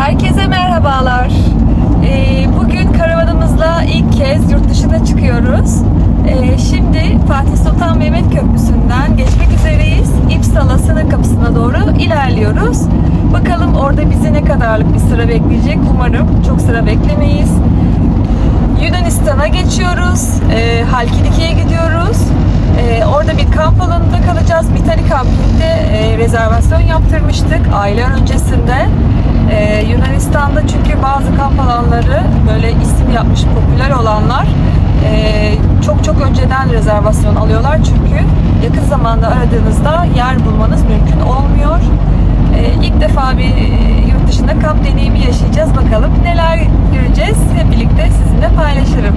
Herkese merhabalar. Ee, bugün karavanımızla ilk kez yurt dışına çıkıyoruz. Ee, şimdi Fatih Sultan Mehmet Köprüsü'nden geçmek üzereyiz. İpsala sınır kapısına doğru ilerliyoruz. Bakalım orada bizi ne kadarlık bir sıra bekleyecek. Umarım çok sıra beklemeyiz. Yunanistan'a geçiyoruz. Ee, Halkidiki'ye gidiyoruz. Ee, orada bir kamp alanında kalacağız. Bitani Camping'de e, rezervasyon yaptırmıştık aylar öncesinde. Ee, Yunanistan'da çünkü bazı kamp alanları böyle isim yapmış popüler olanlar e, çok çok önceden rezervasyon alıyorlar çünkü yakın zamanda aradığınızda yer bulmanız mümkün olmuyor. Ee, ilk defa bir e, yurt dışında kamp deneyimi yaşayacağız. Bakalım neler göreceğiz. Hep birlikte sizinle paylaşırım.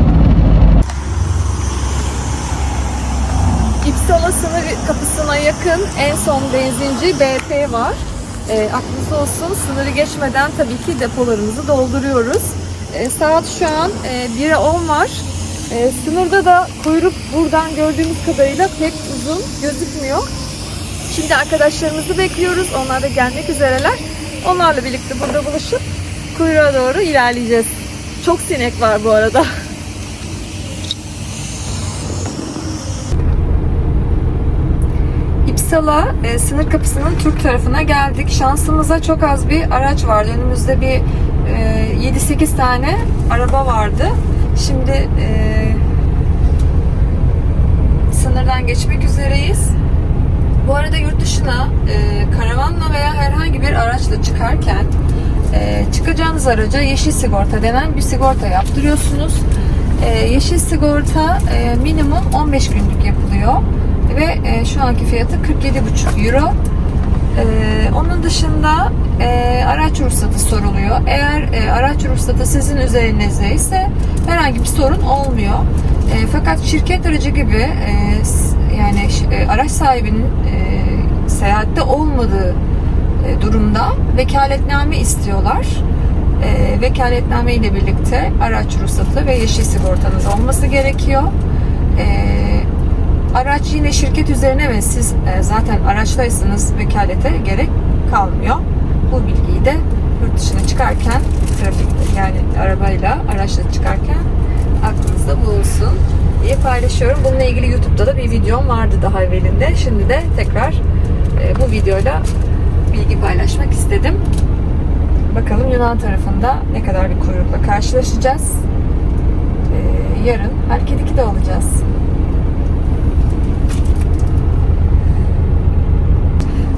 İpsala sınır kapısına yakın en son benzinci BP var. E, aklınızda olsun sınırı geçmeden tabii ki depolarımızı dolduruyoruz. E, saat şu an e, 1'e 10 var. E, sınırda da kuyruk buradan gördüğümüz kadarıyla pek uzun gözükmüyor. Şimdi arkadaşlarımızı bekliyoruz. Onlar da gelmek üzereler. Onlarla birlikte burada buluşup kuyruğa doğru ilerleyeceğiz. Çok sinek var bu arada. İpsala e, sınır kapısının Türk tarafına geldik. Şansımıza çok az bir araç vardı. Önümüzde bir e, 7-8 tane araba vardı. Şimdi e, sınırdan geçmek üzereyiz. Bu arada yurt dışına e, karavanla veya herhangi bir araçla çıkarken e, çıkacağınız araca yeşil sigorta denen bir sigorta yaptırıyorsunuz. E, yeşil sigorta e, minimum 15 günlük yapılıyor ve e, şu anki fiyatı 47,5 euro. E, onun dışında e, araç ruhsatı soruluyor. Eğer e, araç ruhsatı sizin üzerinizde ise herhangi bir sorun olmuyor. E, fakat şirket aracı gibi e, yani e, araç sahibinin e, seyahatte olmadığı e, durumda vekaletname istiyorlar. E, vekaletname ile birlikte araç ruhsatı ve yeşil sigortanız olması gerekiyor. E, araç yine şirket üzerine ve siz e, zaten araçtaysanız vekalete gerek kalmıyor. Bu bilgiyi de yurt dışına çıkarken trafikte yani arabayla araçla çıkarken aklınızda bulunsun diye paylaşıyorum. Bununla ilgili YouTube'da da bir videom vardı daha evvelinde. Şimdi de tekrar e, bu videoyla bilgi paylaşmak istedim. Bakalım Yunan tarafında ne kadar bir kuyrukla karşılaşacağız. E, yarın Halkidiki'de olacağız.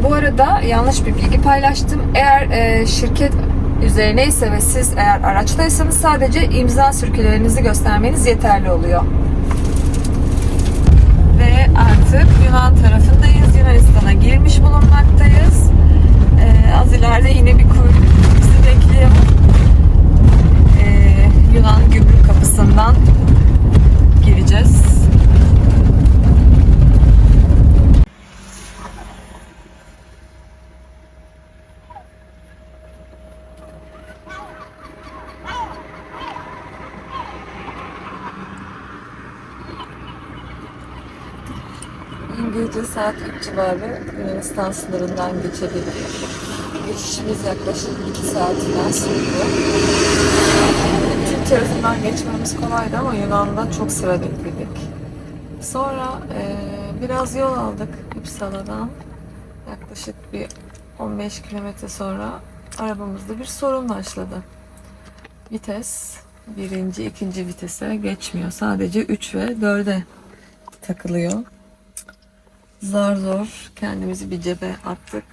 Bu arada yanlış bir bilgi paylaştım. Eğer e, şirket üzerineyse ve siz eğer araçtaysanız sadece imza sürkülerinizi göstermeniz yeterli oluyor. Ve artık Yunan tarafındayız. Yunanistan'a girmiş bulunmaktayız. E, az ileride yine bir kuyruk bizi bekliyor. E, Yunan gümrük kapısından gireceğiz. Gece saat 3 civarı Yunanistan sınırından geçebildik. Geçişimiz yaklaşık 2 saatinden sürdü. Türk tarafından geçmemiz kolaydı ama Yunan'da çok sıra bekledik. Sonra e, biraz yol aldık İpsala'dan. Yaklaşık bir 15 kilometre sonra arabamızda bir sorun başladı. Vites birinci, ikinci vitese geçmiyor. Sadece 3 ve 4'e takılıyor. Zar zor kendimizi bir cebe attık.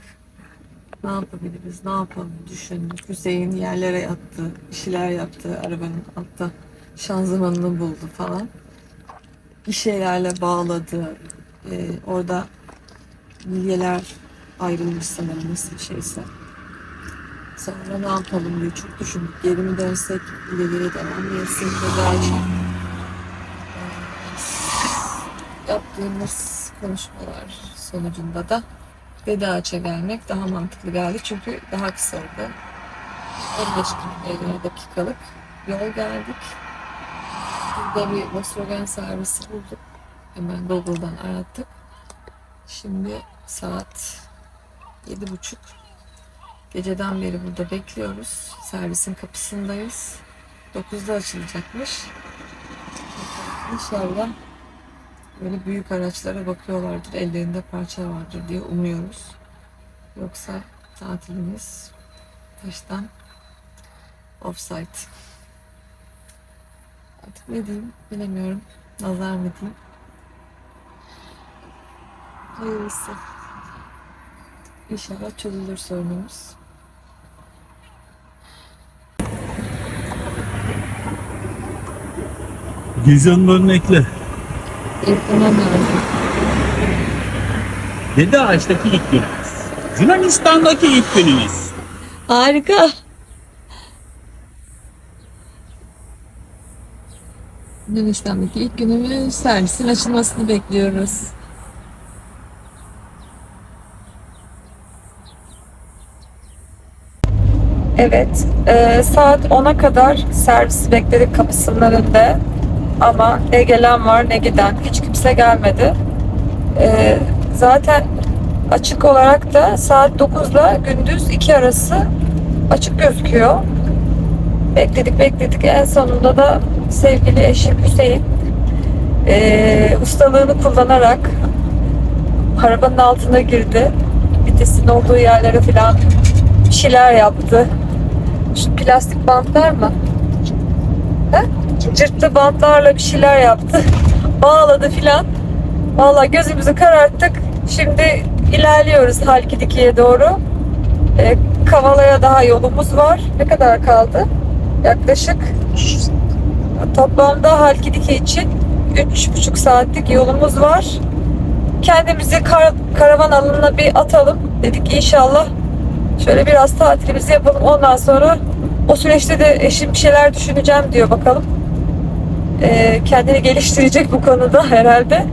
Ne yapabiliriz, ne yapalım düşündük. Hüseyin yerlere yattı, bir şeyler yaptı, arabanın altta şanzımanını buldu falan. Bir şeylerle bağladı. Ee, orada bilyeler ayrılmış sanırım nasıl bir şeyse. Sonra ne yapalım diye çok düşündük. Geri mi dönsek, ileriye devam mı etsek yaptığımız konuşmalar sonucunda da Dede Ağaç'a gelmek daha mantıklı geldi. Çünkü daha kısaydı. 15 50 dakikalık yol geldik. Burada bir Volkswagen servisi bulduk. Hemen Google'dan arattık. Şimdi saat yedi buçuk. Geceden beri burada bekliyoruz. Servisin kapısındayız. 9'da açılacakmış. İnşallah böyle büyük araçlara bakıyorlardır. Ellerinde parça vardır diye umuyoruz. Yoksa tatilimiz taştan offsite. Artık ne diyeyim bilemiyorum. Nazar mı diyeyim. Hayırlısı. İnşallah çözülür sorunumuz. Geziyorsun örnekle. Eklemem lazım. Dede Ağaç'taki ilk günümüz. Yunanistan'daki ilk günümüz. Harika. Yunanistan'daki ilk günümüz servisin açılmasını bekliyoruz. Evet, e, saat 10'a kadar servis bekledik kapısının önünde. Ama ne gelen var ne giden. Hiç kimse gelmedi. E, zaten açık olarak da saat 9'la gündüz 2 arası açık gözüküyor. Bekledik bekledik. En sonunda da sevgili eşim Hüseyin e, ustalığını kullanarak arabanın altına girdi. Vitesin olduğu yerlere falan bir şeyler yaptı. Şu plastik bantlar mı? He? Cırtlı bantlarla bir şeyler yaptı. Bağladı filan. Vallahi gözümüzü kararttık. Şimdi ilerliyoruz Halkidiki'ye doğru. E, Kavala'ya daha yolumuz var. Ne kadar kaldı? Yaklaşık toplamda Halkidiki için 3,5 saatlik yolumuz var. Kendimizi kar- karavan alanına bir atalım. Dedik inşallah şöyle biraz tatilimizi yapalım. Ondan sonra o süreçte de eşim bir şeyler düşüneceğim diyor bakalım. E, kendini geliştirecek bu konuda herhalde.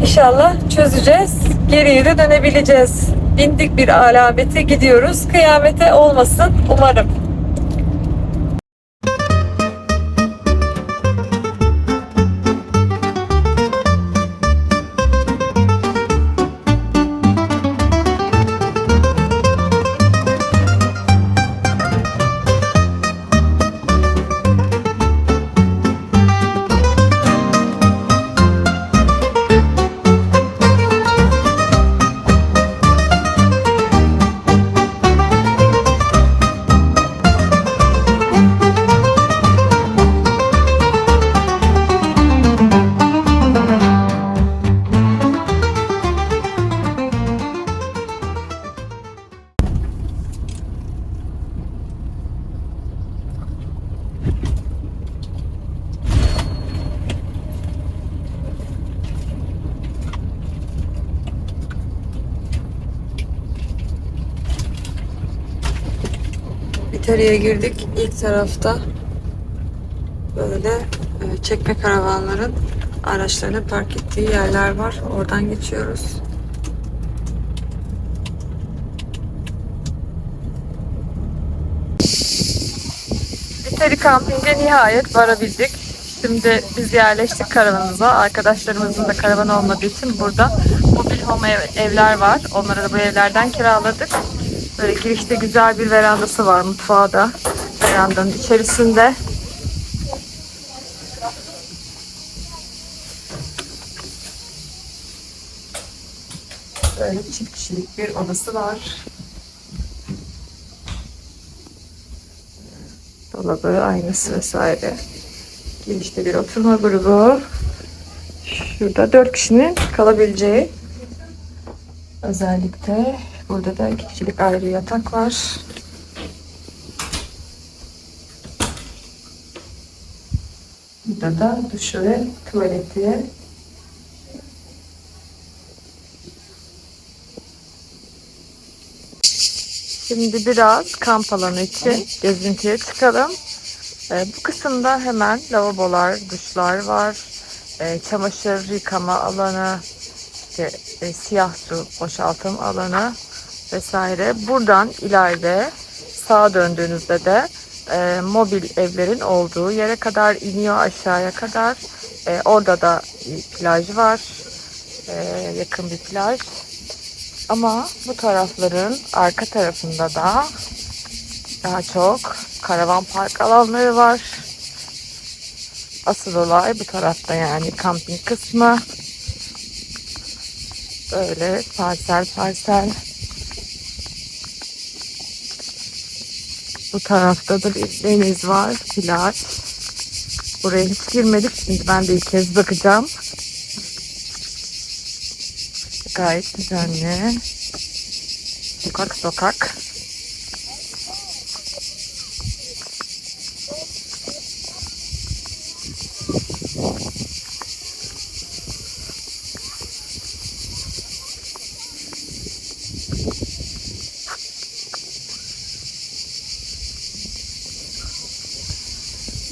İnşallah çözeceğiz. Geriye de dönebileceğiz. Bindik bir alamete gidiyoruz. Kıyamete olmasın umarım. İtalya'ya girdik. İlk tarafta böyle e, çekme karavanların araçlarını park ettiği yerler var. Oradan geçiyoruz. İtali kampinge nihayet varabildik. Şimdi biz yerleştik karavanımıza. Arkadaşlarımızın da karavan olmadığı için burada mobil home ev- evler var. Onları da bu evlerden kiraladık. Böyle girişte güzel bir verandası var mutfağı da. Verandanın içerisinde. Böyle çift kişilik bir odası var. Dolabı, aynası vesaire. Girişte bir oturma grubu. Şurada dört kişinin kalabileceği özellikle burada da iki kişilik ayrı yatak var. Burada da duşu ve tuvaleti. Şimdi biraz kamp alanı için gezintiye çıkalım. Ee, bu kısımda hemen lavabolar, duşlar var. Ee, çamaşır yıkama alanı, işte e, siyah su boşaltım alanı vesaire. Buradan ileride sağa döndüğünüzde de e, mobil evlerin olduğu yere kadar iniyor aşağıya kadar. E, orada da plaj var. E, yakın bir plaj. Ama bu tarafların arka tarafında da daha çok karavan park alanları var. Asıl olay bu tarafta yani kamping kısmı. Böyle parsel parsel. Bu tarafta da bir deniz var, plaj. Buraya hiç girmedik. Şimdi ben de ilk kez bakacağım. Gayet düzenli. Sokak sokak.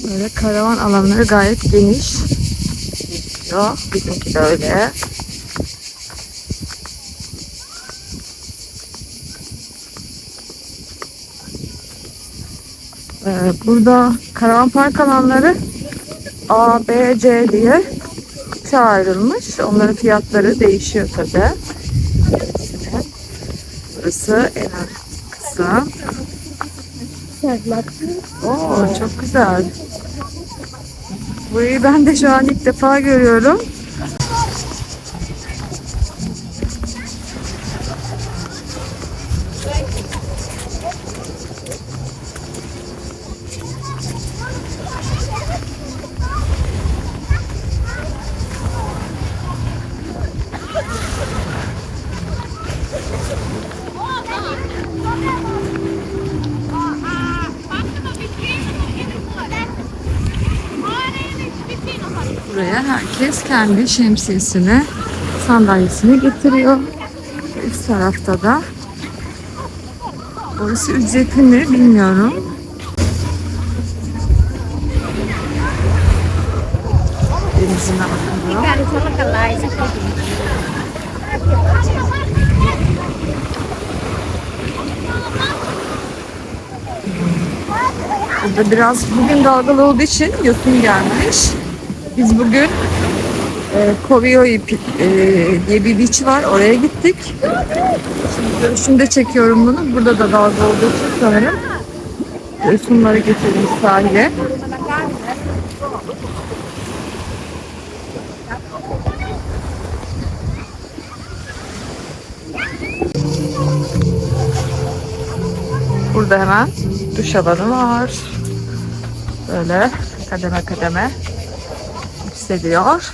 Böyle karavan alanları gayet geniş. Yo, bizimki de öyle. Ee, burada karavan park alanları A, B, C diye üçe ayrılmış. Onların fiyatları değişiyor tabi. Burası en kısım. Oo, çok güzel. Burayı ben de şu an ilk defa görüyorum. herkes kendi şemsiyesini, sandalyesini getiriyor. Üst tarafta da. Orası ücretli mi bilmiyorum. Denizine bakılıyor. Burada biraz bugün dalgalı olduğu için yosun gelmiş. Biz bugün e, Kovioi Pi- e, diye bir beach var. Oraya gittik. Şimdi görüşümde çekiyorum bunu. Burada da dalga olduğu için sanırım. Yosunları getirdim sahile. Burada hemen duş alanı var. Böyle kademe kademe yükseliyor.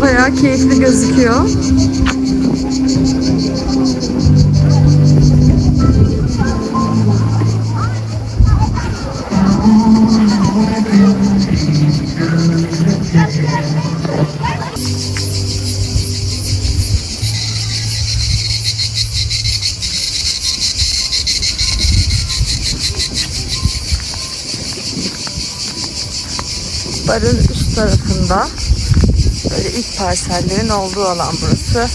bayağı keyifli gözüküyor. Barın üst tarafında böyle ilk parsellerin olduğu alan burası.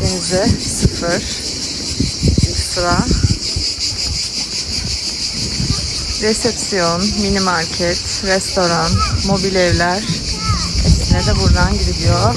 Denize sıfır. İlk sıra. Resepsiyon, mini market, restoran, mobil evler. Hepsine de buradan gidiliyor.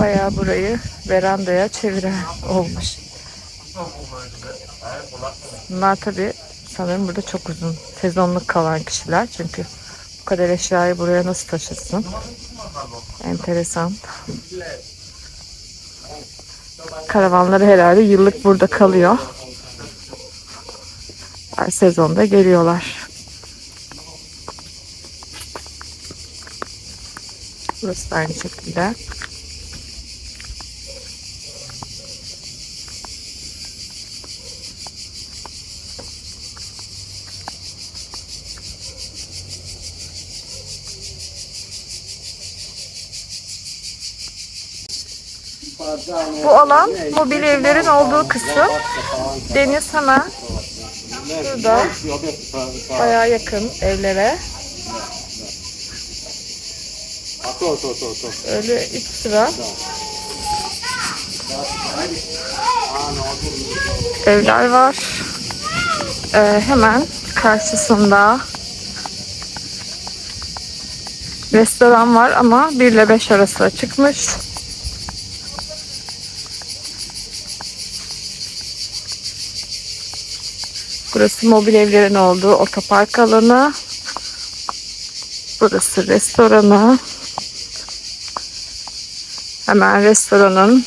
Bayağı burayı verandaya çeviren olmuş. Bunlar tabi sanırım burada çok uzun sezonluk kalan kişiler çünkü bu kadar eşyayı buraya nasıl taşısın? Enteresan. Karavanları herhalde yıllık burada kalıyor. Her sezonda geliyorlar. Burası da aynı şekilde. Bu alan mobil evlerin olduğu kısım. Deniz hemen şurada. Bayağı yakın evlere. Öyle üç sıra. Evler var. Ee, hemen karşısında restoran var ama 1 ile 5 arası açıkmış. Burası mobil evlerin olduğu otopark alanı. Burası restoranı. Hemen restoranın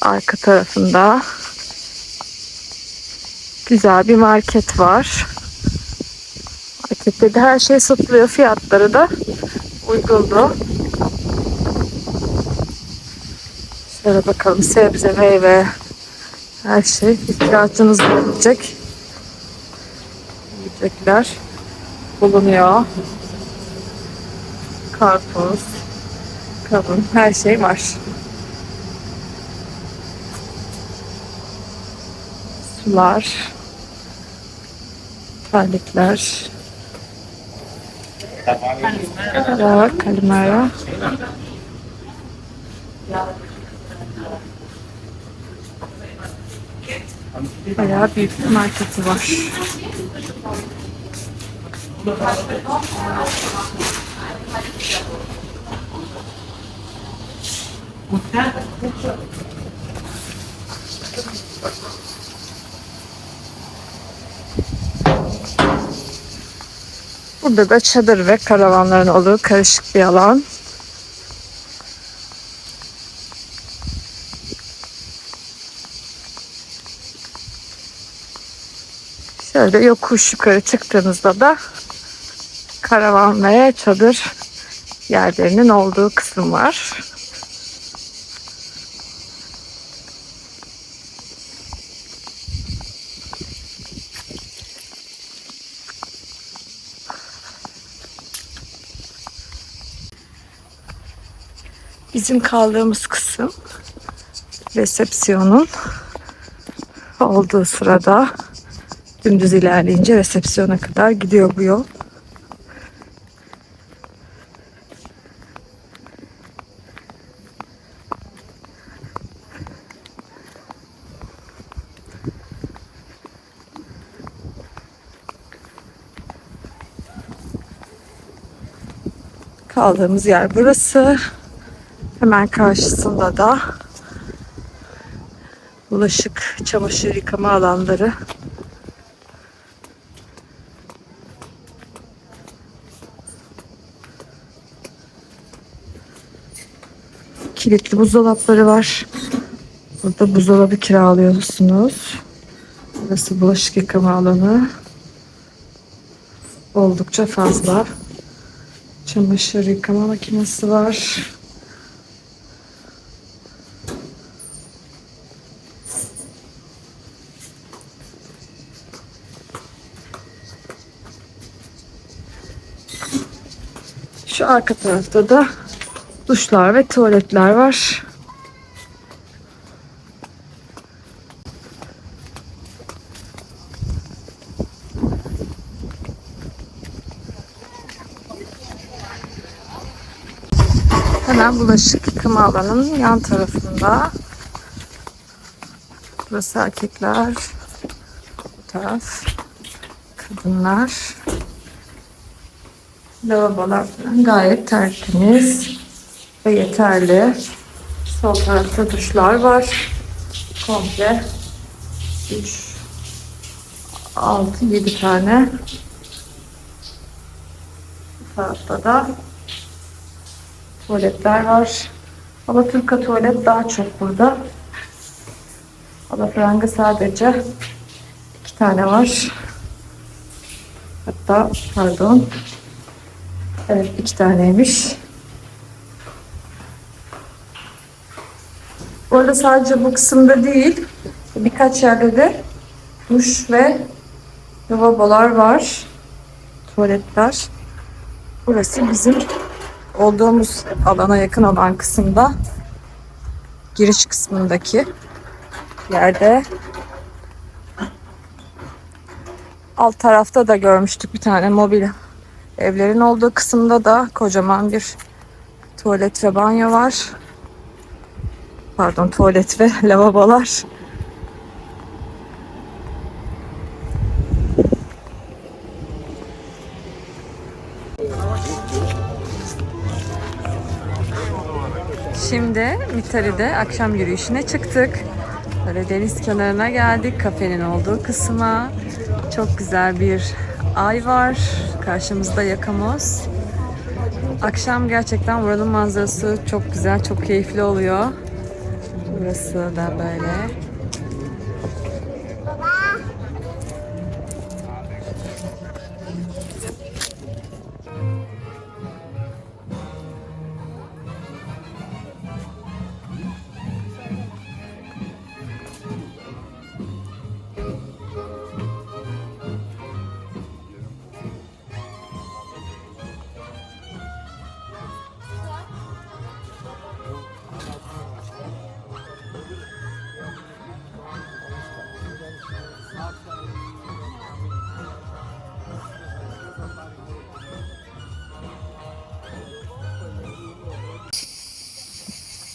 arka tarafında güzel bir market var. Markette de her şey satılıyor. Fiyatları da uygundu. Şöyle bakalım sebze, meyve her şey ihtiyacınız olabilecek yiyecekler bulunuyor. Karpuz, kavun, her şey var. Sular, terlikler, var, kalimera. Bayağı büyük bir marketi var. Burada da çadır ve karavanların olduğu karışık bir alan. Şöyle yokuş yukarı çıktığınızda da karavan ve çadır yerlerinin olduğu kısım var. Bizim kaldığımız kısım resepsiyonun olduğu sırada dümdüz ilerleyince resepsiyona kadar gidiyor bu yol. Kaldığımız yer burası. Hemen karşısında da bulaşık, çamaşır yıkama alanları. Kilitli buzdolapları var. Burada buzdolabı kiralıyorsunuz. Burası bulaşık yıkama alanı. Oldukça fazla. Çamaşır yıkama makinesi var. Şu arka tarafta da duşlar ve tuvaletler var. Hemen bulaşık yıkama alanının yan tarafında. Burası erkekler. Bu taraf kadınlar. Lavabolar falan gayet tertemiz ve yeterli. Sol tarafta duşlar var. Komple 3 6 7 tane. Bu tarafta da tuvaletler var. Alaturka tuvalet daha çok burada. Alafranga sadece iki tane var. Hatta pardon. Evet iki taneymiş. Orada sadece bu kısımda değil, birkaç yerde de duş ve lavabolar var. Tuvaletler. Burası bizim olduğumuz alana yakın olan kısımda giriş kısmındaki yerde alt tarafta da görmüştük bir tane mobil evlerin olduğu kısımda da kocaman bir tuvalet ve banyo var. Pardon tuvalet ve lavabolar. Şimdi Mitali'de akşam yürüyüşüne çıktık. Böyle deniz kenarına geldik. Kafenin olduğu kısma. Çok güzel bir ay var. Karşımızda yakamoz. Akşam gerçekten buranın manzarası çok güzel, çok keyifli oluyor. Burası da böyle.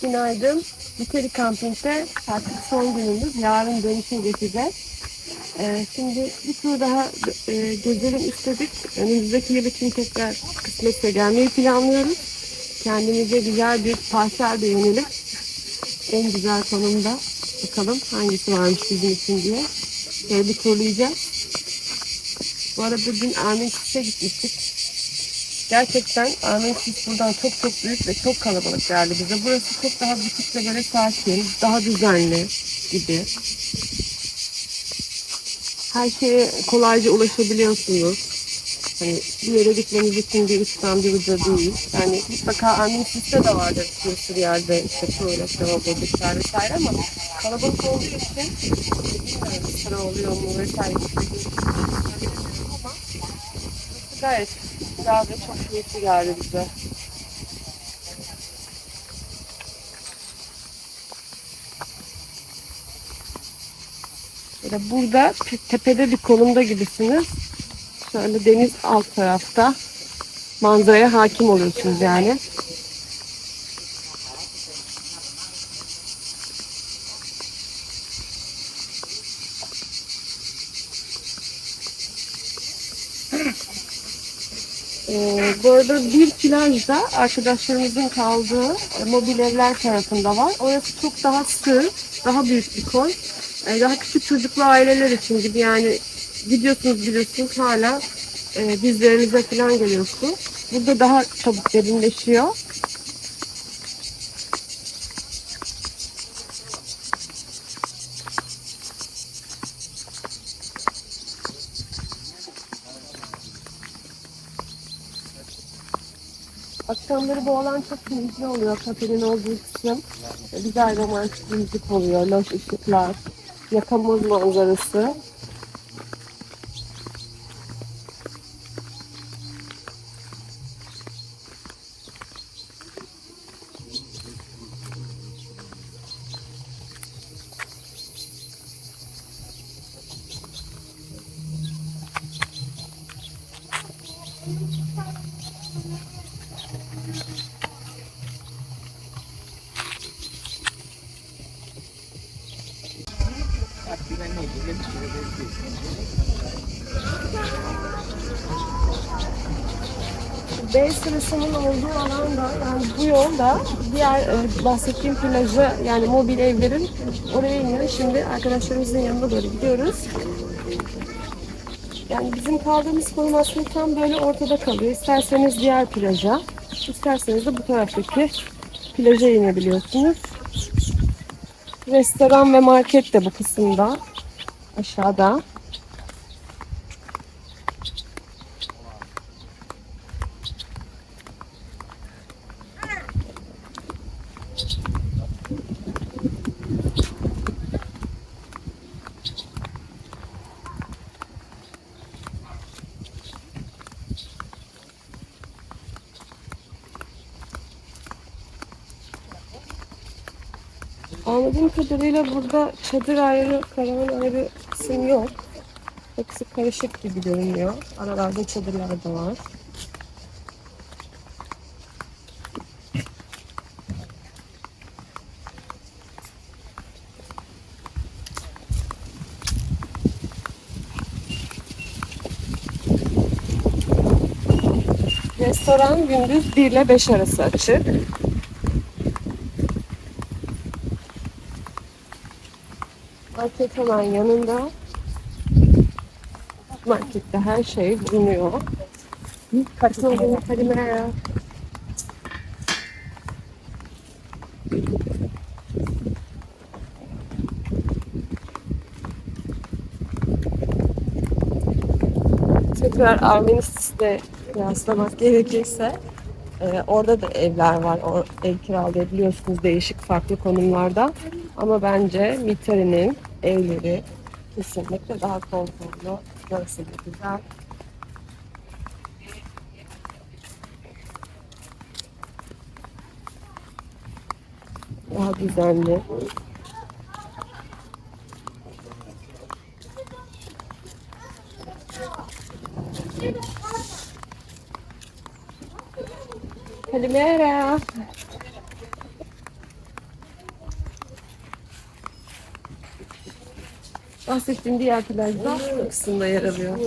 Günaydın. Biteri Camping'de artık son günümüz. Yarın dönüşe geçeceğiz. Ee, şimdi bir tur daha e, gezelim istedik. Önümüzdeki yıl için tekrar kısmetse gelmeyi planlıyoruz. Kendimize güzel bir parsel beğenelim. En güzel konumda. Bakalım hangisi varmış bizim için diye. Şöyle bir turlayacağız. Bu arada dün Armentis'e gitmiştik. Gerçekten Armentis buradan çok çok büyük ve çok kalabalık geldi bize. Burası çok daha butik ve böyle sakin, daha düzenli gibi. Her şeye kolayca ulaşabiliyorsunuz. Hani bir yere gitmeniz için bir uçtan bir uca değil. Yani mutlaka Armentis'te de vardır bir sürü yerde işte tuvalet, lavabo, duşlar vesaire ama kalabalık olduğu için bilmiyorum sıra oluyor mu vesaire. Ama gayet güzel ve çok keyifli geldi bize. Böyle burada te- tepede bir konumda gibisiniz. Şöyle deniz alt tarafta. Manzaraya hakim oluyorsunuz yani. Arada bir plaj da arkadaşlarımızın kaldığı e, mobil evler tarafında var. Orası çok daha sığ, daha büyük bir koy. Ee, daha küçük çocuklu aileler için gibi yani gidiyorsunuz biliyorsunuz hala e, dizlerinize falan geliyorsunuz. Burada daha çabuk derinleşiyor. Akşamları bu alan çok keyifli oluyor. Kafenin olduğu kısım. E, Güzel romantik müzik oluyor. Loş ışıklar. Yakamoz manzarası. B sırasının olduğu alanda yani bu yolda diğer e, bahsettiğim plaja yani mobil evlerin oraya iniyor. Şimdi arkadaşlarımızın yanına doğru gidiyoruz. Yani bizim kaldığımız konum aslında tam böyle ortada kalıyor. İsterseniz diğer plaja, isterseniz de bu taraftaki plaja inebiliyorsunuz. Restoran ve market de bu kısımda. Aşağıda. Anladığım kadarıyla burada çadır ayrı, karavan ayrı kısım yok. Hepsi karışık gibi görünüyor. Aralarda çadırlar da var. Restoran gündüz 1 ile 5 arası açık. Market hemen yanında. Markette her şey bulunuyor. Olduğunu kalimera. Tekrar Arministis'te yaslamak gerekirse e, orada da evler var. O, ev kiralayabiliyorsunuz değişik farklı konumlarda. Ama bence Mitari'nin evleri kesinlikle daha konforlu. Da güzel. Daha düzenli. Kalimera. Bahsettiğim diğer plajda bu kısımda yer alıyor.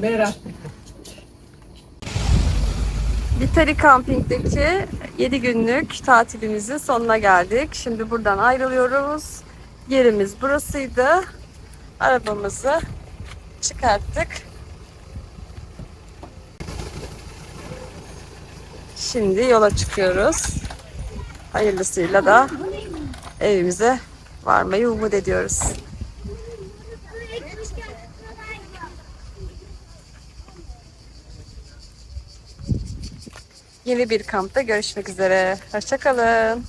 Mera. Vitali Camping'deki 7 günlük tatilimizin sonuna geldik. Şimdi buradan ayrılıyoruz. Yerimiz burasıydı. Arabamızı çıkarttık. Şimdi yola çıkıyoruz. Hayırlısıyla da evimize varmayı umut ediyoruz. Yeni bir kampta görüşmek üzere. Hoşçakalın.